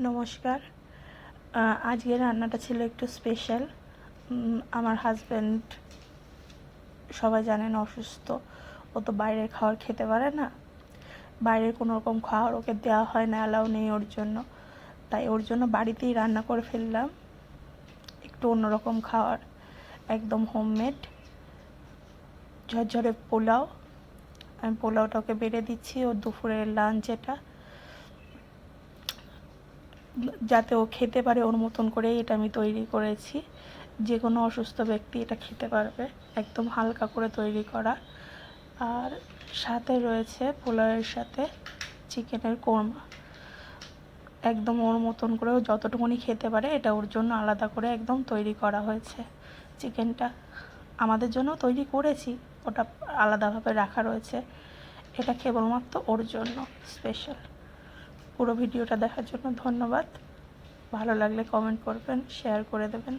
নমস্কার। আহ, আজকের রান্নাটা ছিল একটু স্পেশাল আমার হাজব্যান্ড সবাই জানেন অসুস্থ। ও তো বাইরের খাবার খেতে পারে না। বাইরের কোনো রকম খাবার ওকে দেওয়া হয় না অ্যালাউ নেই ওর জন্য। তাই ওর জন্য বাড়িতেই রান্না করে ফেললাম। একটু অন্যরকম খাবার একদম হোমমেড ঝরঝরে পোলাও। আমি পোলাওটা ওকে বেড়ে দিচ্ছি। ওর দুপুরের লাঞ্চ এটা। যাতে ও খেতে পারে ওর মতন করে এটা আমি তৈরি করেছি। যে কোনো অসুস্থ ব্যক্তি এটা খেতে পারবে, একদম হালকা করে তৈরি করা। আর সাথে রয়েছে পোলাওয়ের সাথে চিকেনের কোরমা। একদম ওর মতন করে ও যতটুকুনি খেতে পারে এটা ওর জন্য আলাদা করে একদম তৈরি করা হয়েছে। চিকেনটা আমাদের জন্য তৈরি করেছি, ওটা আলাদাভাবে রাখা রয়েছে। এটা কেবলমাত্র ওর জন্য স্পেশাল। পুরো ভিডিওটা দেখার জন্য ধন্যবাদ। ভালো লাগলে কমেন্ট করবেন শেয়ার করে দেবেন।